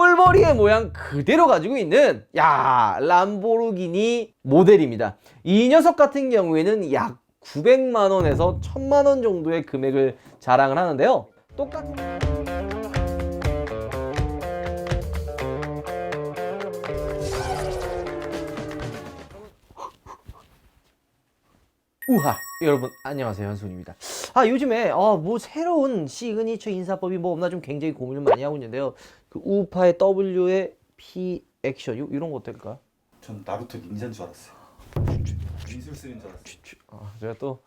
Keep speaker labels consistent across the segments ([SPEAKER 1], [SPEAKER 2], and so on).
[SPEAKER 1] 꿀벌이의 모양 그대로 가지고 있는 야 람보르기니 모델입니다. 이 녀석 같은 경우에는 약 900만 원에서 1000만 원 정도의 금액을 자랑을 하는데요. 똑같은 우하 여러분 안녕하세요 현순입니다 아 요즘에 어뭐 새로운 시그니처 인사법이 뭐 없나 좀 굉장히 고민을 많이 하고 있는데요 그 우파의 W의 P 액션 요- 이런 거 어떨까요?
[SPEAKER 2] 전 나루토 닌자인 줄 알았어요. 미술스인 줄 알았어요.
[SPEAKER 1] 아, 제가 또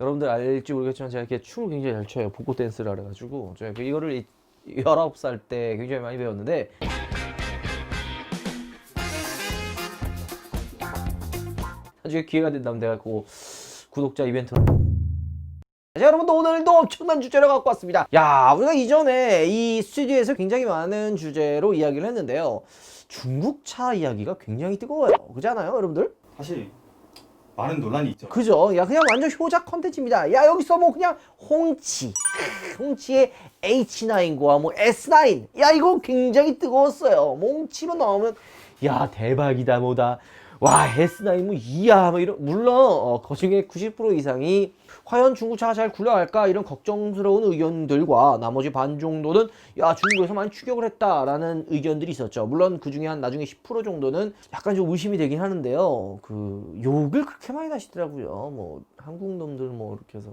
[SPEAKER 1] 여러분들 알지 모르겠지만 제가 이렇게 춤을 굉장히 잘 춰요 복고 댄스를 그래 가지고 제가 그 이거를 이- 19살 때 굉장히 많이 배웠는데 나중에 기회가 된다면 내가 그 구독자 이벤트로 자, 여러분도 오늘도 엄청난 주제를 갖고 왔습니다. 야, 우리가 이전에 이 스튜디오에서 굉장히 많은 주제로 이야기를 했는데요. 중국 차 이야기가 굉장히 뜨거워요. 그렇잖아요, 여러분들?
[SPEAKER 2] 사실 많은 논란이 있죠.
[SPEAKER 1] 그죠? 야, 그냥 완전 효자 컨텐츠입니다. 야, 여기서 뭐 그냥 홍치. 크, 홍치의 H9과 뭐 S9. 야, 이거 굉장히 뜨거웠어요. 뭐 홍치로 나오면, 야, 대박이다, 뭐다. 와, S9 뭐, 이야, 뭐 이런, 물론, 어, 그 중에 90% 이상이 과연 중국차가 잘 굴러갈까? 이런 걱정스러운 의견들과 나머지 반 정도는 야, 중국에서 많이 추격을 했다라는 의견들이 있었죠. 물론 그 중에 한 나중에 10% 정도는 약간 좀 의심이 되긴 하는데요. 그 욕을 그렇게 많이 하시더라고요. 뭐 한국 놈들 뭐 이렇게 해서.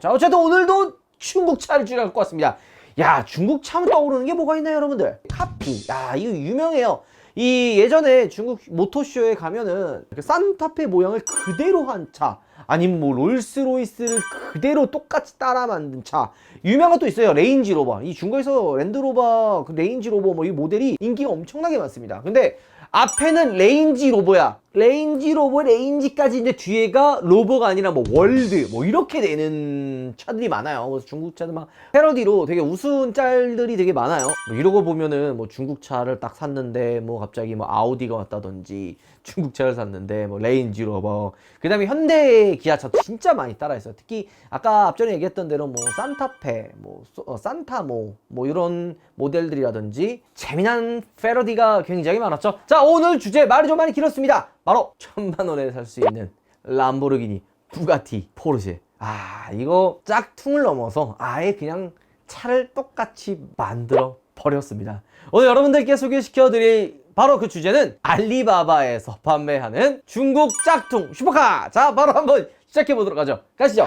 [SPEAKER 1] 자, 어쨌든 오늘도 중국 차를 주려 갖고 왔습니다. 야, 중국 차면 떠오르는 게 뭐가 있나요, 여러분들? 카피. 야, 이거 유명해요. 이 예전에 중국 모터쇼에 가면은 그 산타페 모양을 그대로 한 차, 아니면 뭐 롤스로이스를 그대로 똑같이 따라 만든 차. 유명한 것도 있어요. 레인지로버. 이 중국에서 랜드로버, 그 레인지로버 뭐 이 모델이 인기가 엄청나게 많습니다. 근데 앞에는 레인지 로버야. 레인지 로버, 레인지까지 이제 뒤에가 로버가 아니라 뭐 월드, 뭐 이렇게 되는 차들이 많아요. 그래서 중국 차들 막 패러디로 되게 우스운 짤들이 되게 많아요. 뭐 이러고 보면은 뭐 중국 차를 딱 샀는데 뭐 갑자기 뭐 아우디가 왔다든지 중국 차를 샀는데 뭐 레인지 로버, 그 다음에 현대 기아차 진짜 많이 따라했어요. 특히 아까 앞전에 얘기했던 대로 뭐 산타페, 뭐 소- 어, 산타모, 뭐 이런 모델들이라든지 재미난 패러디가 굉장히 많았죠. 자 오늘 주제 말이 좀 많이 길었습니다. 바로 천만 원에 살 수 있는 람보르기니, 부가티, 포르쉐. 아 이거 짝퉁을 넘어서 아예 그냥 차를 똑같이 만들어 버렸습니다. 오늘 여러분들께 소개시켜 드릴 바로 그 주제는 알리바바에서 판매하는 중국 짝퉁 슈퍼카. 자, 바로 한번 시작해 보도록 하죠. 가시죠.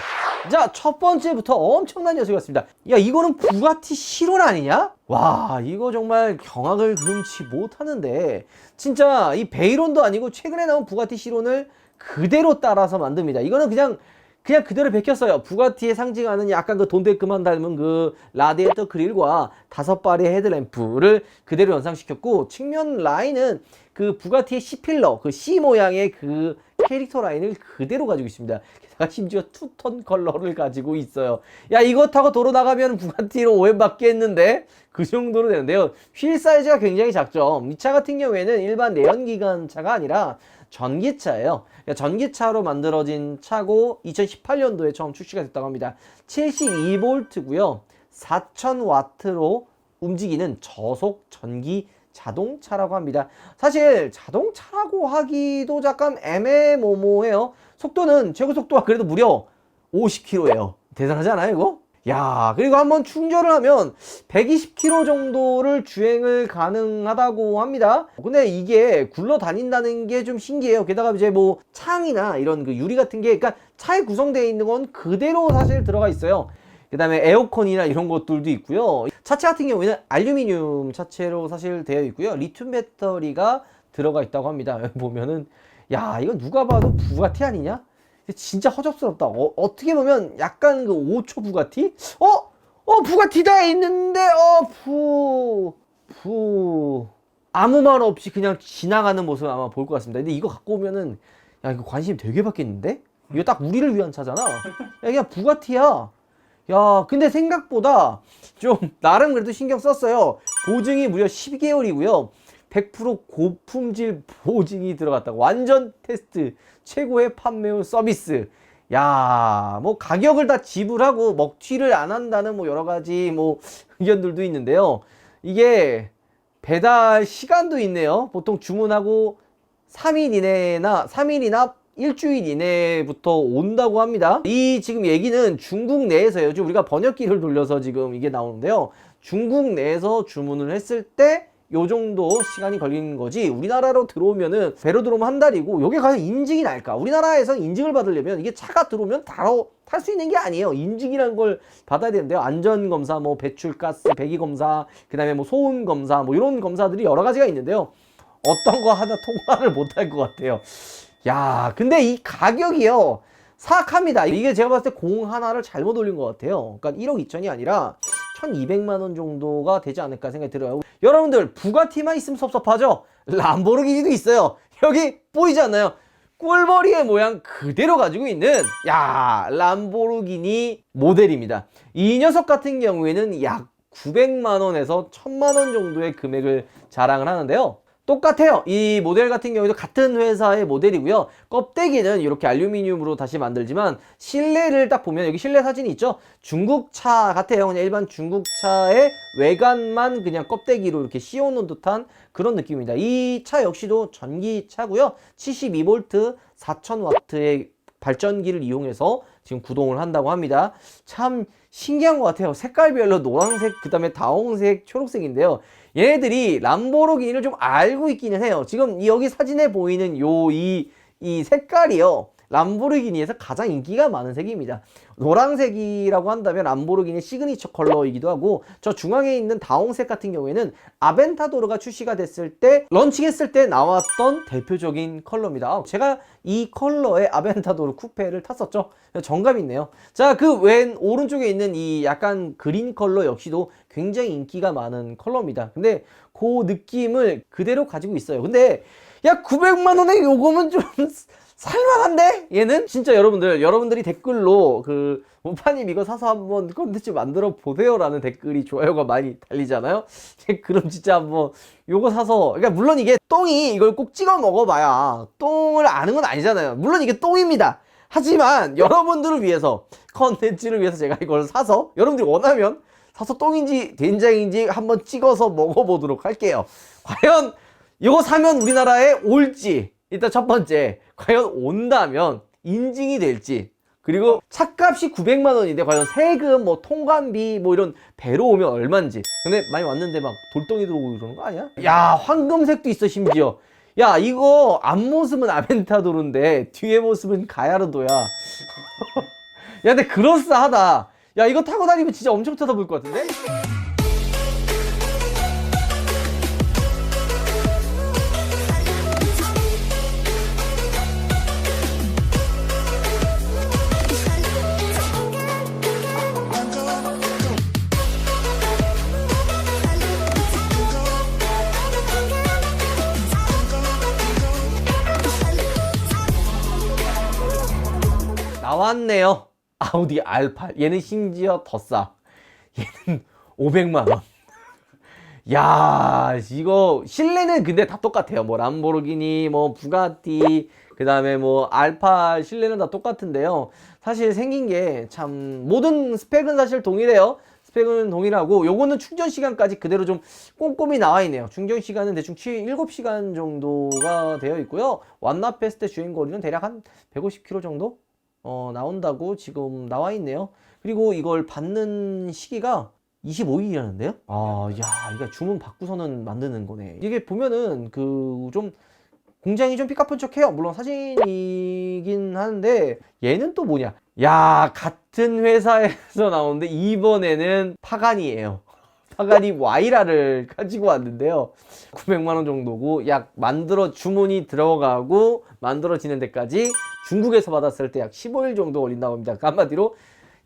[SPEAKER 1] 자, 첫 번째부터 엄청난 녀석이 왔습니다. 야, 이거는 부가티 실온 아니냐? 와, 이거 정말 경악을 금치 못하는데 진짜 이 베이론도 아니고 최근에 나온 부가티 실온을 그대로 따라서 만듭니다. 이거는 그냥 그냥 그대로 베꼈어요. 부가티에 상징하는 약간 그 돈데크만 닮은 그 라디에이터 그릴과 다섯 발의 헤드램프를 그대로 연상시켰고 측면 라인은 그 부가티의 C 필러, 그 C 모양의 그 캐릭터 라인을 그대로 가지고 있습니다. 게다가 심지어 투톤 컬러를 가지고 있어요. 야 이거 타고 도로 나가면 부가티로 오해받겠는데 그 정도로 되는데요. 휠 사이즈가 굉장히 작죠. 이 차 같은 경우에는 일반 내연기관 차가 아니라 전기차예요. 그러니까 전기차로 만들어진 차고 2018년도에 처음 출시가 됐다고 합니다. 72V고요. 4000W로 움직이는 저속 전기 자동차라고 합니다. 사실 자동차라고 하기도 약간 애매모호해요. 속도는 최고 속도가 그래도 무려 50km예요. 대단하지 않아요, 이거? 야, 그리고 한번 충전을 하면 120km 정도를 주행을 가능하다고 합니다. 근데 이게 굴러 다닌다는 게 좀 신기해요. 게다가 이제 뭐 창이나 이런 그 유리 같은 게, 그러니까 차에 구성되어 있는 건 그대로 사실 들어가 있어요. 그 다음에 에어컨이나 이런 것들도 있고요. 차체 같은 경우에는 알루미늄 차체로 사실 되어 있고요. 리튬 배터리가 들어가 있다고 합니다. 보면은, 야, 이거 누가 봐도 부가티 아니냐? 진짜 허접스럽다. 어, 떻게 보면 약간 그 5초 부가티? 어? 어, 부가티다 있는데, 어, 부, 부. 아무 말 없이 그냥 지나가는 모습 아마 볼 것 같습니다. 근데 이거 갖고 오면은, 야, 이거 관심 되게 받겠는데? 이거 딱 우리를 위한 차잖아. 야, 그냥 부가티야. 야, 근데 생각보다 좀 나름 그래도 신경 썼어요. 보증이 무려 12개월이고요. 100% 고품질 보증이 들어갔다고. 완전 테스트. 최고의 판매후 서비스. 야, 뭐 가격을 다 지불하고 먹튀를 안 한다는 뭐 여러 가지 뭐 의견들도 있는데요. 이게 배달 시간도 있네요. 보통 주문하고 3일 이내나 3일이나 일주일 이내부터 온다고 합니다. 이 지금 얘기는 중국 내에서요. 지금 우리가 번역기를 돌려서 지금 이게 나오는데요. 중국 내에서 주문을 했을 때 요 정도 시간이 걸리는 거지 우리나라로 들어오면은 배로 들어오면 한 달이고 요게 과연 인증이 날까? 우리나라에서 인증을 받으려면 이게 차가 들어오면 바로 탈 수 있는 게 아니에요. 인증이라는 걸 받아야 되는데요. 안전검사 뭐 배출가스 배기검사 그 다음에 뭐 소음검사 뭐 이런 검사들이 여러 가지가 있는데요. 어떤 거 하나 통과를 못 할 것 같아요. 야 근데 이 가격이요. 사악합니다. 이게 제가 봤을 때 공 하나를 잘못 올린 것 같아요. 그러니까 1억 2천이 아니라 1200만 원 정도가 되지 않을까 생각이 들어요. 여러분들 부가티만 있으면 섭섭하죠? 람보르기니도 있어요. 여기 보이지 않나요? 꿀벌이의 모양 그대로 가지고 있는 야 람보르기니 모델입니다. 이 녀석 같은 경우에는 약 900만 원에서 1000만 원 정도의 금액을 자랑을 하는데요 똑같아요. 이 모델 같은 경우에도 같은 회사의 모델이고요. 껍데기는 이렇게 알루미늄으로 다시 만들지만 실내를 딱 보면 여기 실내 사진이 있죠. 중국 차 같아요. 그냥 일반 중국 차의 외관만 그냥 껍데기로 이렇게 씌워놓은 듯한 그런 느낌입니다. 이 차 역시도 전기차고요. 72V 4000W의 발전기를 이용해서 지금 구동을 한다고 합니다. 참 신기한 것 같아요. 색깔별로 노란색, 그 다음에 다홍색, 초록색인데요. 얘네들이 람보르기니를 좀 알고 있기는 해요. 지금 이 여기 사진에 보이는 요 이 이 색깔이요. 람보르기니에서 가장 인기가 많은 색입니다. 노란색이라고 한다면 람보르기니 시그니처 컬러이기도 하고 저 중앙에 있는 다홍색 같은 경우에는 아벤타도르가 출시가 됐을 때 런칭했을 때 나왔던 대표적인 컬러입니다. 아, 제가 이 컬러의 아벤타도르 쿠페를 탔었죠. 정감 있네요. 자, 그 왼 오른쪽에 있는 이 약간 그린 컬러 역시도 굉장히 인기가 많은 컬러입니다. 근데 그 느낌을 그대로 가지고 있어요. 근데 야 900만 원에 요거면 좀 살만한데 얘는 진짜 여러분들 여러분들이 댓글로 그 우파님 이거 사서 한번 컨텐츠 만들어 보세요 라는 댓글이 좋아요가 많이 달리잖아요. 그럼 진짜 한번 요거 사서 그러니까 물론 이게 똥이 이걸 꼭 찍어 먹어봐야 똥을 아는 건 아니잖아요. 물론 이게 똥입니다. 하지만 여러분들을 위해서 컨텐츠를 위해서 제가 이걸 사서 여러분들이 원하면 사서 똥인지 된장인지 한번 찍어서 먹어보도록 할게요. 과연 이거 사면 우리나라에 올지 일단 첫 번째 과연 온다면 인증이 될지 그리고 차값이 900만 원인데 과연 세금 뭐 통관비 뭐 이런 배로 오면 얼마인지 근데 많이 왔는데 막 돌덩이 들어오고 그러는 거 아니야? 야 황금색도 있어 심지어 야 이거 앞모습은 아벤타도르인데 뒤에 모습은 가야르도야 야 근데 그럴싸하다 야 이거 타고 다니면 진짜 엄청 쳐다볼 것 같은데? 아우디 R8. 얘는 심지어 더 싸. 얘는 500만 원. 야, 이거 실내는 근데 다 똑같아요. 뭐 람보르기니, 뭐 부가티, 그다음에 뭐 R8 실내는 다 똑같은데요. 사실 생긴 게 참 모든 스펙은 사실 동일해요. 스펙은 동일하고 요거는 충전 시간까지 그대로 좀 꼼꼼히 나와 있네요. 충전 시간은 대충 7, 7시간 정도가 되어 있고요. 완납했을 때 주행 거리는 대략 한 150km 정도 어, 나온다고 지금 나와 있네요. 그리고 이걸 받는 시기가 25일이라는데요? 아, 야, 이게 주문 받고서는 만드는 거네. 이게 보면은 그 좀 공장이 좀 삐까뻔쩍해요. 물론 사진이긴 하는데 얘는 또 뭐냐? 야, 같은 회사에서 나오는데 이번에는 파간이에요. 파간이 와이라를 가지고 왔는데요. 900만 원 정도고 약 만들어 주문이 들어가고 만들어지는 데까지 중국에서 받았을 때 약 15일 정도 걸린다고 합니다. 그러니까 한마디로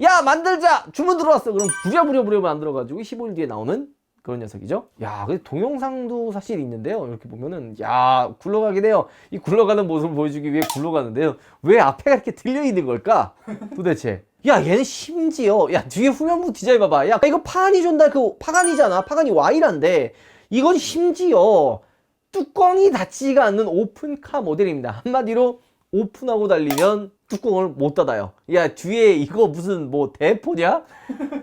[SPEAKER 1] 야 만들자 주문 들어왔어 그럼 부랴부랴 부랴 만들어가지고 15일 뒤에 나오는 그런 녀석이죠. 야, 근데 동영상도 사실 있는데요. 이렇게 보면은 야 굴러가긴 해요. 이 굴러가는 모습을 보여주기 위해 굴러가는데요. 왜 앞에가 이렇게 들려 있는 걸까? 도대체. 야, 얘는 심지어 야 뒤에 후면부 디자인 봐봐. 야, 이거 파간이 존다 그 파간이잖아. 파간이 와이란데 이건 심지어 뚜껑이 닫히지가 않는 오픈카 모델입니다. 한마디로 오픈하고 달리면 뚜껑을 못 닫아요. 야 뒤에 이거 무슨 뭐 대포냐?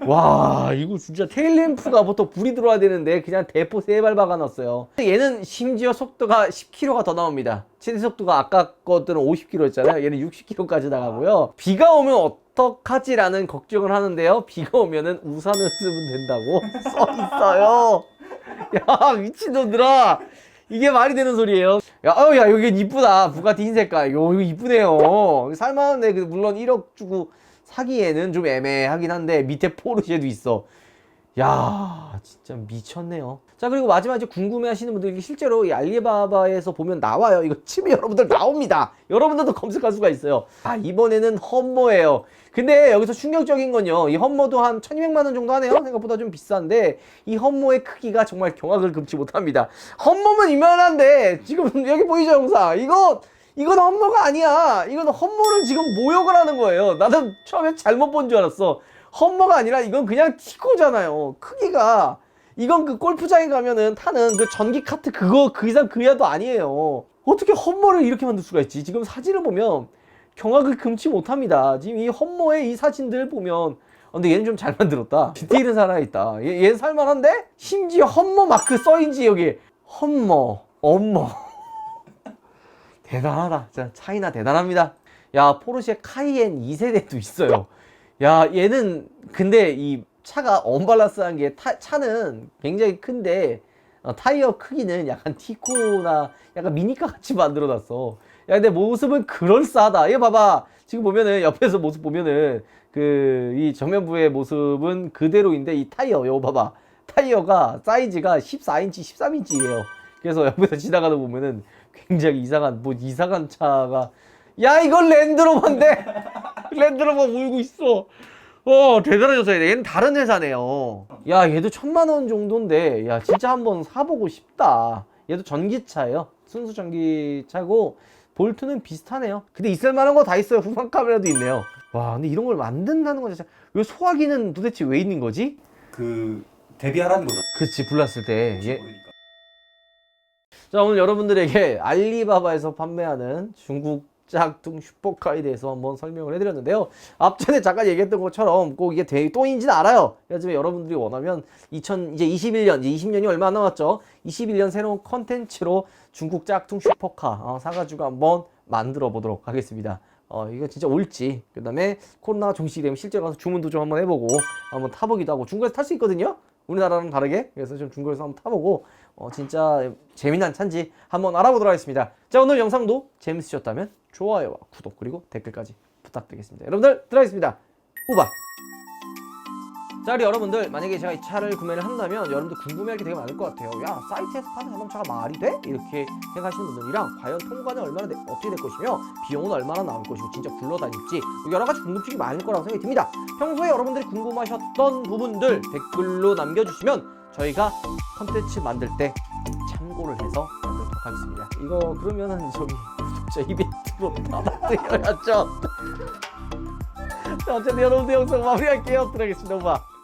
[SPEAKER 1] 와 이거 진짜 테일램프가 보통 불이 들어와야 되는데 그냥 대포 세발 박아놨어요. 얘는 심지어 속도가 10km가 더 나옵니다. 최대 속도가 아까 것들은 50km였잖아요. 얘는 60km까지 나가고요. 비가 오면 어떡하지라는 걱정을 하는데요. 비가 오면은 우산을 쓰면 된다고 써 있어요. 야 미친놈들아. 이게 말이 되는 소리예요? 야, 어, 야 여기 이쁘다. 부가티 흰 색깔. 요 이거 이쁘네요. 살만한데 그 물론 1억 주고 사기에는 좀 애매하긴 한데 밑에 포르쉐도 있어 야 진짜 미쳤네요. 자 그리고 마지막 이제 궁금해 하시는 분들이 실제로 이 알리바바에서 보면 나와요. 이거 치면 여러분들 나옵니다. 여러분들도 검색할 수가 있어요. 아 이번에는 험모예요. 근데 여기서 충격적인 건요. 이 험모도 한 1200만 원 정도 하네요. 생각보다 좀 비싼데 이 험모의 크기가 정말 경악을 금치 못합니다. 험모면 이만한데 지금 여기 보이죠 영상? 이거 이건 험모가 아니야. 이건 험모를 지금 모욕을 하는 거예요. 나는 처음에 잘못 본 줄 알았어 험모가 아니라 이건 그냥 티코잖아요 크기가 이건 그 골프장에 가면은 타는 그 전기 카트 그거 그 이상 그 이하도 아니에요 어떻게 험모를 이렇게 만들 수가 있지 지금 사진을 보면 경악을 금치 못합니다. 지금 이 험모의 이 사진들 보면 어, 근데 얘는 좀 잘 만들었다. 디테일은 살아있다. 얘, 얘는 살만한데? 심지어 험모 마크 써인지 여기 험모, 엄모 대단하다. 진짜 차이나 대단합니다. 야 포르쉐 카이엔 2세대도 있어요. 야 얘는 근데 이 차가 언밸런스한 게 타, 차는 굉장히 큰데 어, 타이어 크기는 약간 티코나 약간 미니카 같이 만들어 놨어. 야, 근데 모습은 그럴싸하다. 이거 봐봐. 지금 보면은 옆에서 모습 보면은 그 이 정면부의 모습은 그대로인데 이 타이어 이거 봐봐. 타이어가 사이즈가 14인치, 13인치예요. 그래서 옆에서 지나가다 보면은 굉장히 이상한 뭐 이상한 차가 야 이건 랜드로버인데 랜드로버 울고 있어. 어 대단해졌어요. 얘는 다른 회사네요. 야 얘도 천만 원 정도인데 야 진짜 한번 사보고 싶다. 얘도 전기차예요. 순수 전기차고 볼트는 비슷하네요. 근데 있을 만한 거 다 있어요. 후방 카메라도 있네요. 와 근데 이런 걸 만든다는 건 진짜 왜 소화기는 도대체 왜 있는 거지?
[SPEAKER 2] 그 데뷔하라는 거죠.
[SPEAKER 1] 그치 불났을 때. 얘,
[SPEAKER 2] 모르니까.
[SPEAKER 1] 자 오늘 여러분들에게 알리바바에서 판매하는 중국 짝퉁 슈퍼카에 대해서 한번 설명을 해드렸는데요. 앞전에 잠깐 얘기했던 것처럼 꼭 이게 대, 똥인지는 알아요. 하지만 여러분들이 원하면 2000 이제 21년 이제 20년이 얼마 안 남았죠. 21년 새로운 컨텐츠로 중국 짝퉁 슈퍼카 어, 사가지고 한번 만들어 보도록 하겠습니다. 어 이거 진짜 올지 그 다음에 코로나가 종식이 되면 실제로 가서 주문도 좀 한번 해보고 한번 타보기도 하고 중국에서 탈 수 있거든요. 우리나라랑 다르게 그래서 좀 중국에서 한번 타보고 어, 진짜 재미난 차인지 한번 알아보도록 하겠습니다. 자 오늘 영상도 재밌으셨다면 좋아요와 구독 그리고 댓글까지 부탁드리겠습니다. 여러분들 들어가겠습니다. 후바. 자 우리 여러분들 만약에 제가 이 차를 구매를 한다면 여러분들 궁금해할 게 되게 많을 것 같아요 야 사이트에서 파는 자동차가 말이 돼? 이렇게 생각하시는 분들이랑 과연 통과는 얼마나 돼, 어떻게 될 것이며 비용은 얼마나 나올 것이고 진짜 굴러다닐지 뭐 여러 가지 궁금증이 많을 거라고 생각이 듭니다 평소에 여러분들이 궁금하셨던 부분들 댓글로 남겨주시면 저희가 컨텐츠 만들 때 참고를 해서 만들도록 하겠습니다 이거 그러면은 저기 저 입에 앞으로 받아들여야죠. 어쨌든 여러분들 영상 마무리할게요. 들어가겠습니다. 오빠.